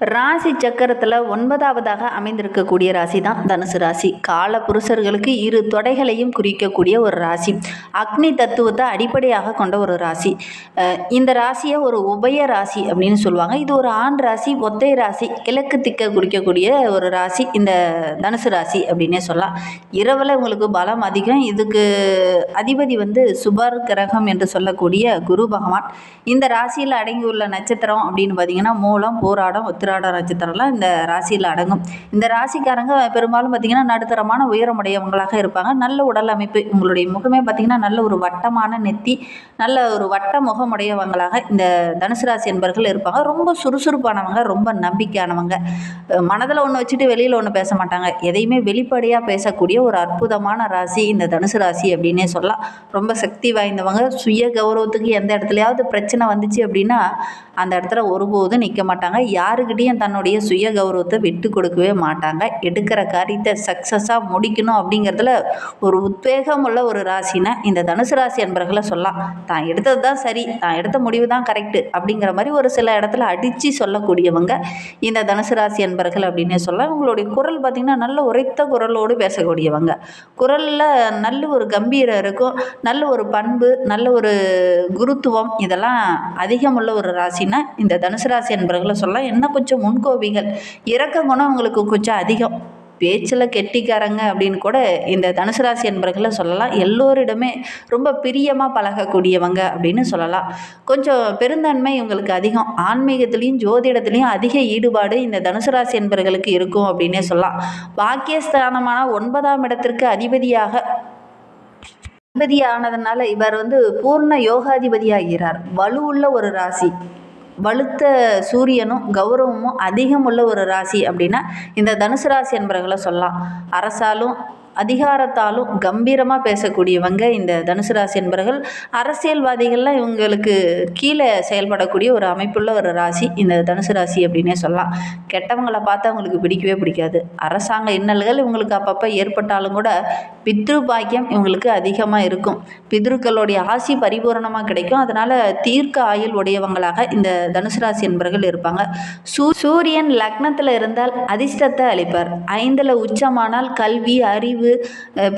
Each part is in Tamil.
ராசி சக்கரத்தில் ஒன்பதாவதாக அமைந்திருக்கக்கூடிய ராசி தான் தனுசு ராசி. கால புருஷர்களுக்கு இரு தொடைகளையும் குறிக்கக்கூடிய ஒரு ராசி. அக்னி தத்துவத்தை அடிப்படையாக கொண்ட ஒரு ராசி. இந்த ராசியை ஒரு உபய ராசி அப்படின்னு சொல்லுவாங்க. இது ஒரு ஆண் ராசி ஒத்தை ராசி கிழக்கு திக்க குறிக்கக்கூடிய ஒரு ராசி இந்த தனுசு ராசி அப்படின்னே சொல்லலாம். இரவில் உங்களுக்கு பலம் அதிகம். இதுக்கு அதிபதி வந்து சுபர் கிரகம் என்று சொல்லக்கூடிய குரு பகவான். இந்த ராசியில் அடங்கியுள்ள நட்சத்திரம் அப்படின்னு பார்த்தீங்கன்னா மூலம் போராடம் உத்திராட நட்சத்திரம்லாம் இந்த ராசியில் அடங்கும். இந்த ராசிக்காரங்க பெரும்பாலும் பார்த்தீங்கன்னா நடுத்தரமான உயரமுடையவங்களாக இருப்பாங்க. நல்ல உடல் அமைப்பு உங்களுடைய முகமே பார்த்திங்கன்னா நல்ல ஒரு வட்டமான நெத்தி நல்ல ஒரு வட்ட முகமுடையவங்களாக இந்த தனுசு ராசி என்பர்கள் இருப்பாங்க. ரொம்ப சுறுசுறுப்பானவங்க ரொம்ப நம்பிக்கையானவங்க. மனதில் ஒன்று வச்சுட்டு வெளியில் ஒன்று பேச மாட்டாங்க. எதையுமே வெளிப்படையாக பேசக்கூடிய ஒரு அற்புதமான ராசி இந்த தனுசு ராசி அப்படின்னே சொல்லலாம். ரொம்ப சக்தி வாய்ந்தவங்க. சுய கௌரவத்துக்கு எந்த இடத்துலையாவது பிரச்சனை வந்துச்சு அப்படின்னா அந்த இடத்துல ஒருபோதும் நிற்க மாட்டாங்க. மறுபடியும் தன்னுடைய சுய கௌரவத்தை விட்டு கொடுக்கவே மாட்டாங்க. எடுக்கிற காரியத்தை சக்ஸஸாக முடிக்கணும் அப்படிங்கிறதுல ஒரு உத்வேகம் உள்ள ஒரு ராசினா இந்த தனுசு ராசி என்பர்களை சொல்லலாம். தான் எடுத்தது தான் சரி தான் எடுத்த முடிவு தான் கரெக்டு அப்படிங்கிற மாதிரி ஒரு சில இடத்துல அடித்து சொல்லக்கூடியவங்க இந்த தனுசு ராசி என்பர்கள் அப்படின்னே சொல்லலாம். இவங்களுடைய குரல் பார்த்திங்கன்னா நல்ல உரைத்த குரலோடு பேசக்கூடியவங்க. குரலில் நல்ல ஒரு கம்பீரம் இருக்கும் நல்ல ஒரு பண்பு நல்ல ஒரு குருத்துவம் இதெல்லாம் அதிகமுள்ள ஒரு ராசினா இந்த தனுசு ராசி என்பர்களை சொல்லலாம். என்ன கொஞ்சம் கொஞ்சம் முன்கோபிகள். இறக்க குணம் அவங்களுக்கு கொஞ்சம் அதிகம். பேச்சில் கெட்டிக்காரங்க அப்படின்னு கூட இந்த தனுசு ராசி என்பர்களை சொல்லலாம். எல்லோரிடமே ரொம்ப பிரியமாக பழகக்கூடியவங்க அப்படின்னு சொல்லலாம். கொஞ்சம் பெருந்தன்மை இவங்களுக்கு அதிகம். ஆன்மீகத்துலேயும் ஜோதிடத்துலேயும் அதிக ஈடுபாடு இந்த தனுசு ராசி என்பர்களுக்கு இருக்கும் அப்படின்னே சொல்லலாம். பாக்கியஸ்தானமான ஒன்பதாம் இடத்திற்கு அதிபதியாக அதிபதியானதுனால இவர் வந்து பூர்ண யோகாதிபதியாகிறார். வலுவுள்ள ஒரு ராசி. வலுத்த சூரியனும் கௌரவமும் அதிகம் உள்ள ஒரு ராசி அப்படின்னா இந்த தனுசு ராசி என்பவர்களை சொல்லலாம். அரசாலும் அதிகாரத்தாலும் கம்பீரமாக பேசக்கூடியவங்க இந்த தனுசு ராசி என்பவர்கள் அரசியல்வாதிகள்லாம் இவங்களுக்கு கீழே செயல்படக்கூடிய ஒரு அமைப்புள்ள ஒரு ராசி இந்த தனுசு ராசி அப்படின்னே சொல்லலாம். கெட்டவங்களை பார்த்தா அவங்களுக்கு பிடிக்கவே பிடிக்காது. அரசாங்க இன்னல்கள் இவங்களுக்கு அப்பப்போ ஏற்பட்டாலும் கூட பித்ரு பாக்கியம் இவங்களுக்கு அதிகமாக இருக்கும். பித்ருக்களுடைய ஆசி பரிபூரணமாக கிடைக்கும். அதனால் தீர்க்க ஆயுள் உடையவங்களாக இந்த தனுசு ராசி என்பவர்கள் இருப்பாங்க. சூ சூரியன் லக்னத்தில் இருந்தால் அதிர்ஷ்டத்தை அளிப்பார். ஐந்தில் உச்சமானால் கல்வி அறிவு அறிவு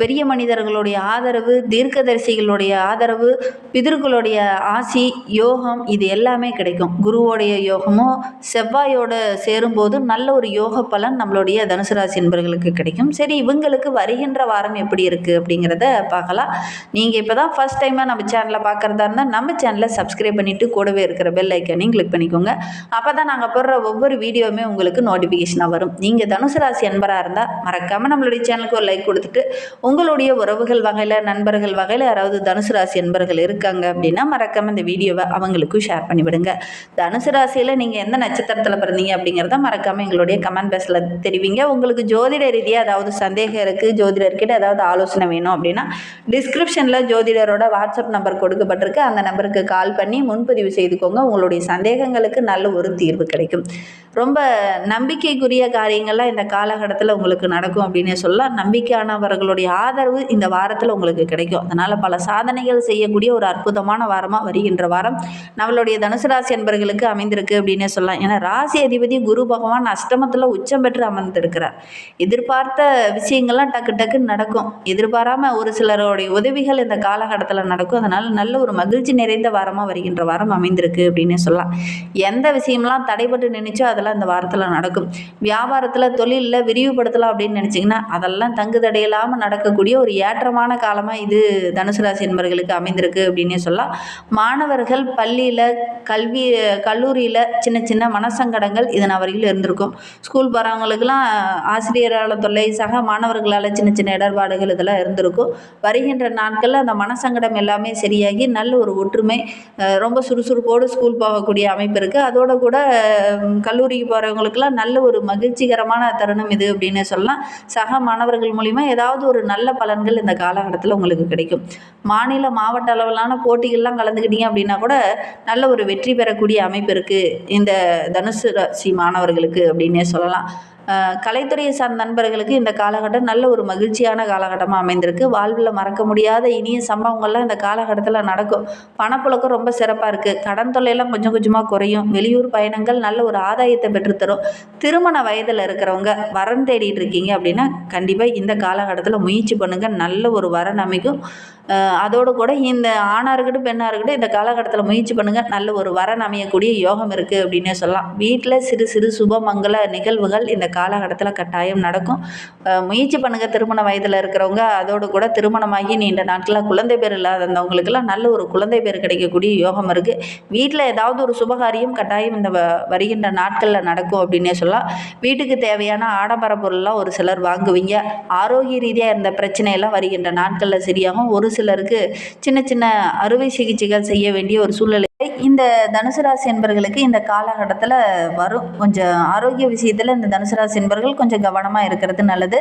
பெரிய மனிதர்களுடைய ஆதரவு தீர்க்கதரிசிகளுடைய ஆதரவு பிதர்களுடைய ஆசி யோகம் இது எல்லாமே கிடைக்கும். குருவோடைய யோகமும் செவ்வாயோட சேரும்போது நல்ல ஒரு யோக பலன் நம்மளுடைய தனுசு ராசி என்பவர்களுக்கு கிடைக்கும். சரி இவங்களுக்கு வருகின்ற வாரம் எப்படி இருக்குது அப்படிங்கிறத பார்க்கலாம். நீங்கள் இப்போ தான் ஃபஸ்ட் டைமாக நம்ம சேனலை பார்க்குறதா இருந்தால் நம்ம சேனலை சப்ஸ்கிரைப் பண்ணிவிட்டு கூடவே இருக்கிற பெல் ஐக்கனையும் கிளிக் பண்ணிக்கோங்க. அப்போ தான் நாங்கள் போடுற ஒவ்வொரு வீடியோவுமே உங்களுக்கு நோட்டிஃபிகேஷனாக வரும். நீங்கள் தனுசு ராசி என்பராக இருந்தால் மறக்காமல் நம்மளுடைய சேனலுக்கு ஒரு லைக் கொடுத்துட்டு உங்களுடைய உறவுகள் வகையில் நண்பர்கள் வகையில் யாராவது தனுசு ராசி நண்பர்கள் இருக்காங்க அப்படின்னா மறக்காமல் இந்த வீடியோவை அவங்களுக்கும் ஷேர் பண்ணிவிடுங்க தனுசு ராசியில் நீங்கள் எந்த நட்சத்திரத்தில் பிறந்தீங்க அப்படிங்கிறத மறக்காமல் எங்களுடைய கமெண்ட் பாக்ஸில் தெரிவிங்க. உங்களுக்கு ஜோதிட ரீதியாக ஏதாவது சந்தேகம் இருக்குது ஜோதிடர்கிட்ட ஏதாவது ஆலோசனை வேணும் அப்படின்னா டிஸ்கிரிப்ஷனில் ஜோதிடரோட வாட்ஸ்அப் நம்பர் கொடுக்கப்பட்டிருக்கு. அந்த நம்பருக்கு கால் பண்ணி முன்பதிவு செய்துக்கோங்க. உங்களுடைய சந்தேகங்களுக்கு நல்ல ஒரு தீர்வு கிடைக்கும். ரொம்ப நம்பிக்கைக்குரிய காரியங்கள்லாம் இந்த காலகட்டத்தில் உங்களுக்கு நடக்கும் அப்படின்னு சொல்லலாம். அவர்களுடைய ஆதரவு இந்த வாரத்தில் உங்களுக்கு கிடைக்கும். அதனால் பல சாதனைகள் செய்யக்கூடிய ஒரு அற்புதமான வாரமாக வருகின்ற வாரம் நம்மளுடைய தனுசு ராசி என்பர்களுக்கு அமைந்திருக்கு அப்படின்னே சொல்லலாம். ஏன்னா ராசி அதிபதி குரு பகவான் அஷ்டமத்தில் உச்சம் பெற்று அமர்ந்திருக்கிறார். எதிர்பார்த்த விஷயங்கள்லாம் டக்கு டக்குன்னு நடக்கும். எதிர்பாராமல் ஒரு சிலருடைய உதவிகள் இந்த காலகட்டத்தில் நடக்கும். அதனால் நல்ல ஒரு மகிழ்ச்சி நிறைந்த வாரமாக வருகின்ற வாரம் அமைந்திருக்கு அப்படின்னே சொல்லலாம். எந்த விஷயம்லாம் தடைபட்டு நினைச்சோ அதெல்லாம் இந்த வாரத்தில் நடக்கும். வியாபாரத்தில் தொழிலில் விரிவுபடுத்தலாம் அப்படின்னு நினச்சிங்கன்னா அதெல்லாம் தங்குதடை தடையில்லாமல் நடக்கக்கூடிய ஒரு ஏற்றமான காலமாக இது தனுசு ராசி என்பவர்களுக்கு அமைந்திருக்கு அப்படின்னே சொல்லலாம். மாணவர்கள் பள்ளியில் கல்வி கல்லூரியில் சின்ன சின்ன மனசங்கடங்கள் இதன் வரையில் இருந்திருக்கும். ஸ்கூல் போகிறவங்களுக்கெல்லாம் ஆசிரியரால் தொல்லை சக மாணவர்களால் சின்ன சின்ன இடர்பாடுகள் இதெல்லாம் இருந்திருக்கும். வருகின்ற நாட்களில் அந்த மனசங்கடம் எல்லாமே சரியாகி நல்ல ஒரு ஒற்றுமை ரொம்ப சுறுசுறுப்போடு ஸ்கூல் போகக்கூடிய அமைப்பு இருக்குது அதோட கூட கல்லூரிக்கு போகிறவங்களுக்கெல்லாம் நல்ல ஒரு மகிழ்ச்சிகரமான தருணம் இது அப்படின்னு சொல்லலாம். சக மாணவர்கள் மூலிமா ஏதாவது ஒரு நல்ல பலன்கள் இந்த காலகட்டத்தில் உங்களுக்கு கிடைக்கும். மாநில மாவட்ட அளவிலான போட்டிகள்லாம் கலந்துக்கிட்டீங்க அப்படின்னா கூட நல்ல ஒரு வெற்றி பெறக்கூடிய அமைப்பு இருக்குது இந்த தனுசு ராசி மாணவர்களுக்கு அப்படின்னே சொல்லலாம். கலைத்துறையை சார்ந்த நண்பர்களுக்கு இந்த காலகட்டம் நல்ல ஒரு மகிழ்ச்சியான காலகட்டமாக அமைந்திருக்கு. வாழ்வில் மறக்க முடியாத இனிய சம்பவங்கள்லாம் இந்த காலகட்டத்தில் நடக்கும். பணப்புழக்கம் ரொம்ப சிறப்பாக இருக்குது கடன் தொல்லையெல்லாம் கொஞ்சம் கொஞ்சமாக குறையும். வெளியூர் பயணங்கள் நல்ல ஒரு ஆதாயத்தை பெற்றுத்தரும். திருமண வயதில் இருக்கிறவங்க வரன் தேடிட்டு இருக்கீங்க அப்படின்னா கண்டிப்பாக இந்த காலகட்டத்தில் முயற்சி பண்ணுங்கள் நல்ல ஒரு வரன் அமைக்கும். அதோடு கூட இந்த ஆணாக இருக்கட்டும் பெண்ணாக இருக்கட்டும் இந்த காலகட்டத்தில் முயற்சி பண்ணுங்கள் நல்ல ஒரு வரன் அமையக்கூடிய யோகம் இருக்குது அப்படின்னே சொல்லலாம். வீட்டில் சிறு சிறு சுபமங்கல நிகழ்வுகள் இந்த காலகட்டத்தில் கட்டாயம் நடக்கும். முயற்சி பண்ணுங்கள் திருமண வயதில் இருக்கிறவங்க அதோடு கூட திருமணமாகி நீண்ட நாட்களாக குழந்தை பேர் இல்லாதவங்களுக்கெல்லாம் நல்ல ஒரு குழந்தை பேர் கிடைக்கக்கூடிய யோகம் இருக்குது வீட்டில் ஏதாவது ஒரு சுபகாரியம் கட்டாயம் இந்த வ- வருகின்ற நாட்களில் நடக்கும் அப்படின்னே சொல்லலாம். வீட்டுக்கு தேவையான ஆடம்பர பொருள்லாம் ஒரு சிலர் வாங்குவீங்க. ஆரோக்கிய ரீதியாக இருந்த பிரச்சனையெல்லாம் வருகின்ற நாட்களில் சரியாகும். ஒரு சிலருக்கு சின்ன சின்ன அறுவை சிகிச்சைகள் செய்ய வேண்டிய ஒரு சூழ்நிலை. இந்த தனுசு ராசி என்பர்களுக்கு இந்த காலகட்டத்தில் வரும். கொஞ்சம் ஆரோக்கிய விஷயத்தில் இந்த தனுசு ராசி என்பர்கள் கொஞ்சம் கவனமாக இருக்கிறது நல்லது.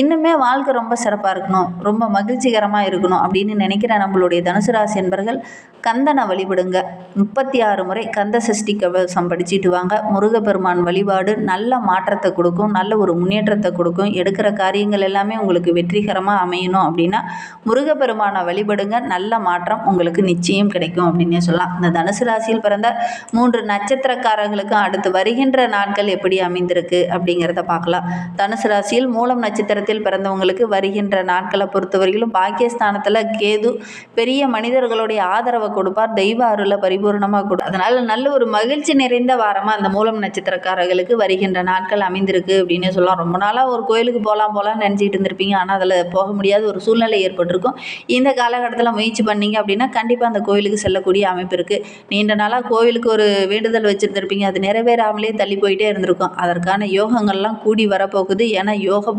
இன்னுமே வாழ்க்கை ரொம்ப சிறப்பாக இருக்கணும். ரொம்ப மகிழ்ச்சிகரமாக இருக்கணும் அப்படின்னு நினைக்கிற நம்மளுடைய தனுசு ராசி என்பர்கள் கந்தனை வழிபடுங்க. முப்பத்தி ஆறு முறை கந்த சஷ்டி கவசம் படிச்சுட்டு வாங்க. முருகப்பெருமான் வழிபாடு நல்ல மாற்றத்தை கொடுக்கும். நல்ல ஒரு முன்னேற்றத்தை கொடுக்கும். எடுக்கிற காரியங்கள் எல்லாமே உங்களுக்கு வெற்றிகரமாக அமையணும் அப்படின்னா முருகப்பெருமானை வழிபடுங்க. நல்ல மாற்றம் உங்களுக்கு நிச்சயம் கிடைக்கும் அப்படின்னே சொல்லலாம். இந்த தனுசு ராசியில் பிறந்த மூன்று நட்சத்திரக்காரங்களுக்கும் அடுத்து வருகின்ற நாட்கள் எப்படி அமைந்திருக்கு அப்படிங்கிறத பார்க்கலாம். தனுசு ராசியில் மூலம் நட்சத்திரத்தில் பிறந்தவங்களுக்கு வருகின்ற நாட்களை பொறுத்தவரையிலும் பாக்கியஸ்தானத்தில் கேது பெரிய மனிதர்களுடைய ஆதரவை கொடுப்பார் தெய்வ அருளை பரிபூர்ணமாக கொடு. அதனால் நல்ல ஒரு மகிழ்ச்சி நிறைந்த வாரமாக அந்த மூலம் நட்சத்திரக்காரர்களுக்கு வருகின்ற நாட்கள் அமைந்திருக்கு அப்படின்னு சொல்லலாம். ரொம்ப நாளாக ஒரு கோயிலுக்கு போகலாம் போகலாம்னு நினச்சிட்டு இருந்திருப்பீங்க. ஆனால் அதில் போக முடியாத ஒரு சூழ்நிலை ஏற்பட்டிருக்கும். இந்த காலகட்டத்தில் முயற்சி பண்ணீங்க அப்படின்னா கண்டிப்பாக அந்த கோயிலுக்கு செல்லக்கூடிய அமைப்பு இருக்குது நீண்ட நாளாக கோவிலுக்கு ஒரு வேண்டுதல் வச்சுருந்துருப்பீங்க. அது நிறைவேறாமலே தள்ளி போயிட்டே இருந்திருக்கும். அதற்கான யோகங்கள்லாம் கூடி வரப்போகுது. ஏன்னா யோக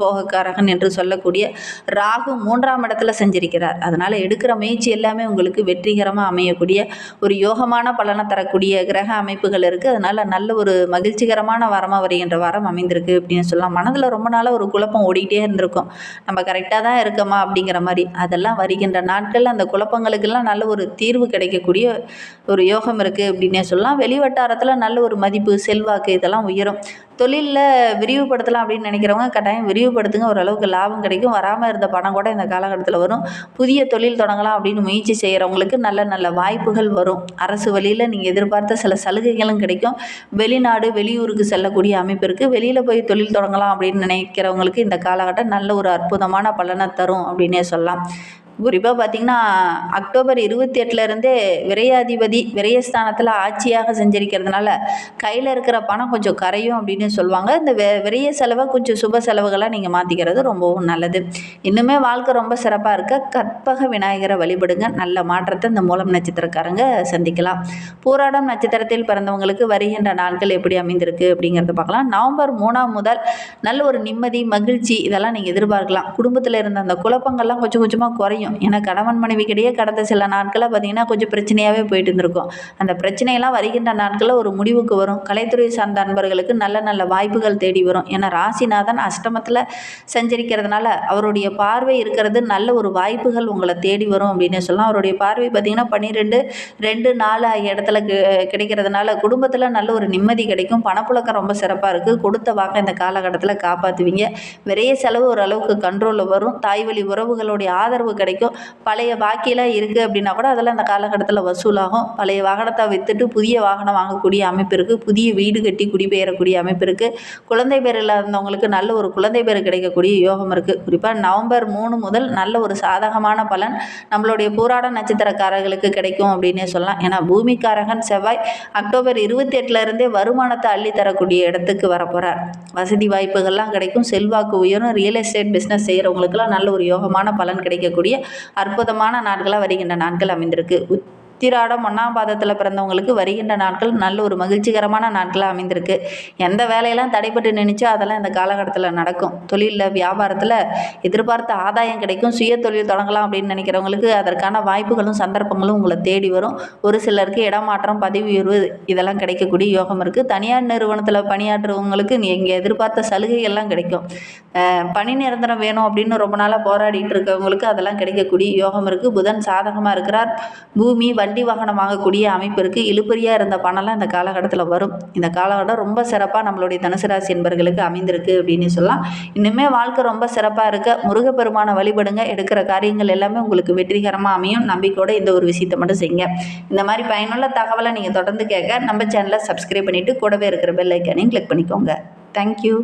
போகக்காரகன் என்று சொல்லக்கூடிய ராகு மூன்றாம் இடத்துல செஞ்சிருக்கிறார். அதனால் எடுக்கிற முயற்சி எல்லாமே உங்களுக்கு வெற்றிகரமாக அமையக்கூடிய ஒரு யோகமான பலனை தரக்கூடிய கிரக அமைப்புகள் இருக்குது அதனால் நல்ல ஒரு மகிழ்ச்சிகரமான வாரமாக வருகின்ற வாரம் அமைந்திருக்கு அப்படின்னு சொல்லலாம். மனதில் ரொம்ப நாளாக ஒரு குழப்பம் ஓடிக்கிட்டே இருந்திருக்கும். நம்ம கரெக்டாக தான் இருக்கோமா அப்படிங்கிற மாதிரி. அதெல்லாம் வருகின்ற நாட்களில் அந்த குழப்பங்களுக்கெல்லாம் நல்ல ஒரு தீர்வு கிடைக்கக்கூடிய ஒரு யோகம் இருக்குது அப்படின்னே சொல்லலாம். வெளி வட்டாரத்தில் நல்ல ஒரு மதிப்பு செல்வாக்கு இதெல்லாம் உயரும். தொழிலில் விரிவுபடுத்தலாம் அப்படின்னு நினைக்கிறவங்க கட்டாயம் விரிவுபடுத்துங்க. ஓரளவுக்கு லாபம் கிடைக்கும். வராமல் இருந்த பணம் கூட இந்த காலகட்டத்தில் வரும். புதிய தொழில் தொடங்கலாம் அப்படின்னு முயற்சி செய்கிறவங்களுக்கு நல்ல நல்ல வாய்ப்புகள் வரும். அரசு வழியில் நீங்கள் எதிர்பார்த்த சில சலுகைகளும் கிடைக்கும். வெளிநாடு வெளியூருக்கு செல்லக்கூடிய அமைப்பு இருக்குது வெளியில் போய் தொழில் தொடங்கலாம் அப்படின்னு நினைக்கிறவங்களுக்கு இந்த காலகட்டம் நல்ல ஒரு அற்புதமான பலனை தரும் அப்படின்னே சொல்லலாம். குறிப்பாக பார்த்தீங்கன்னா அக்டோபர் இருபத்தி எட்டுலேருந்தே விரையாதிபதி விரயஸ்தானத்தில் ஆட்சியாக செஞ்சிருக்கிறதுனால கையில் இருக்கிற பணம் கொஞ்சம் கரையும் அப்படின்னு சொல்லுவாங்க. இந்த வெ விரைய செலவை கொஞ்சம் சுப செலவுகளாக நீங்கள் மாற்றிக்கிறது ரொம்பவும் நல்லது. இன்னுமே வாழ்க்கை ரொம்ப சிறப்பாக இருக்க கற்பக விநாயகரை வழிபடுங்க. நல்ல மாற்றத்தை இந்த மூலம் நட்சத்திரக்காரங்க சந்திக்கலாம். பூராடம் நட்சத்திரத்தில் பிறந்தவங்களுக்கு வருகின்ற நாட்கள் எப்படி அமைந்திருக்கு அப்படிங்கிறத பார்க்கலாம். நவம்பர் மூணாம் முதல் நல்ல ஒரு நிம்மதி மகிழ்ச்சி இதெல்லாம் நீங்கள் எதிர்பார்க்கலாம். குடும்பத்தில் இருந்த அந்த குழப்பங்கள்லாம் கொஞ்சம் கொஞ்சமாக குறையும். ஏன்னா கணவன் மனைவிக்கிடையே கடந்த சில நாட்களில் பார்த்தீங்கன்னா கொஞ்சம் பிரச்சனையாகவே போயிட்டு இருந்திருக்கும். அந்த பிரச்சனையெல்லாம் வருகின்ற நாட்களில் ஒரு முடிவுக்கு வரும். கலைத்துறை சார்ந்த அன்பர்களுக்கு நல்ல நல்ல வாய்ப்புகள் தேடி வரும். ஏன்னா ராசிநாதன் அஷ்டமத்தில் சஞ்சரிக்கிறதுனால அவருடைய பார்வை இருக்கிறது நல்ல ஒரு வாய்ப்புகள் உங்களை தேடி வரும் அப்படின்னு சொல்லலாம். அவருடைய பார்வை பார்த்தீங்கன்னா பன்னிரெண்டு ரெண்டு நாலு ஆகிய இடத்துல கிடைக்கிறதுனால குடும்பத்தில் நல்ல ஒரு நிம்மதி கிடைக்கும். பணப்புழக்கம் ரொம்ப சிறப்பாக இருக்குது கொடுத்த வாக்கை இந்த காலகட்டத்தில் காப்பாற்றுவீங்க விரைய செலவு ஓரளவுக்கு கண்ட்ரோலில் வரும். தாய் வழி உறவுகளுடைய ஆதரவு கிடைக்கும். பழைய பாக்கியெல்லாம் இருக்குது அப்படின்னா கூட அதெல்லாம் அந்த காலகட்டத்தில் வசூலாகும். பழைய வாகனத்தை விற்றுட்டு புதிய வாகனம் வாங்கக்கூடிய அமைப்பு இருக்குது புதிய வீடு கட்டி குடிபெயரக்கூடிய அமைப்பு இருக்குது குழந்தை பேர் இல்லாதவங்களுக்கு நல்ல ஒரு குழந்தை பேர் கிடைக்கக்கூடிய யோகம் இருக்குது குறிப்பாக நவம்பர் மூணு முதல் நல்ல ஒரு சாதகமான பலன் நம்மளுடைய பூராட நட்சத்திரக்காரர்களுக்கு கிடைக்கும் அப்படின்னே சொல்லலாம். ஏன்னா பூமிக்காரகன் செவ்வாய் அக்டோபர் இருபத்தி இருந்தே வருமானத்தை அள்ளி தரக்கூடிய இடத்துக்கு வரப்போகிறார் வசதி வாய்ப்புகள்லாம் கிடைக்கும். செல்வாக்கு உயரும். ரியல் எஸ்டேட் பிஸ்னஸ் செய்கிறவங்களுக்கெல்லாம் நல்ல ஒரு யோகமான பலன் கிடைக்கக்கூடிய அற்புதமான நாட்களாக வருகின்ற நாட்கள் அமைந்திருக்கு. உத்திராடம் ஒன்றாம் பாதத்தில் பிறந்தவங்களுக்கு வருகின்ற நாட்கள் நல்ல ஒரு மகிழ்ச்சிகரமான நாட்களாக அமைந்திருக்கு. எந்த வேலையெல்லாம் தடைப்பட்டு நினைச்சோ அதெல்லாம் இந்த காலகட்டத்தில் நடக்கும். தொழிலில் வியாபாரத்தில் எதிர்பார்த்த ஆதாயம் கிடைக்கும். சுய தொழில் தொடங்கலாம் அப்படின்னு நினைக்கிறவங்களுக்கு அதற்கான வாய்ப்புகளும் சந்தர்ப்பங்களும் உங்களை தேடி வரும். ஒரு சிலருக்கு இடமாற்றம் பதவி உயர்வு இதெல்லாம் கிடைக்கக்கூடிய யோகம் இருக்குது தனியார் நிறுவனத்தில் பணியாற்றுறவங்களுக்கு நீங்கள் எதிர்பார்த்த சலுகைகள்லாம் கிடைக்கும். பணி நிரந்தரம் வேணும் அப்படின்னு ரொம்ப நாளாக போராடிட்டு இருக்கவங்களுக்கு அதெல்லாம் கிடைக்கக்கூடிய யோகம் இருக்குது புதன் சாதகமாக இருக்கிறார். பூமி வண்டி வண்டி வாகனம் வாங்கக்கூடிய அமைப்பு இருக்குது இழுப்பறியாக இருந்த பணம்லாம் இந்த காலகட்டத்தில் வரும். இந்த காலகட்டம் ரொம்ப சிறப்பாக நம்மளுடைய தனுசு ராசி என்பர்களுக்கு அமைந்திருக்கு அப்படின்னு சொல்லலாம். இன்னுமே வாழ்க்கை ரொம்ப சிறப்பாக இருக்க. முருகப்பெருமானை வழிபடுங்க. எடுக்கிற காரியங்கள் எல்லாமே உங்களுக்கு வெற்றிகரமாக அமையும். நம்பிக்கையோட இந்த ஒரு விஷயத்தை மட்டும் செய்யுங்க. இந்த மாதிரி பயனுள்ள தகவலை நீங்கள் தொடர்ந்து கேட்க நம்ம சேனலை சப்ஸ்கிரைப் பண்ணிவிட்டு கூடவே இருக்கிற பெல் ஐக்கானையும் கிளிக் பண்ணிக்கோங்க. தேங்க்யூ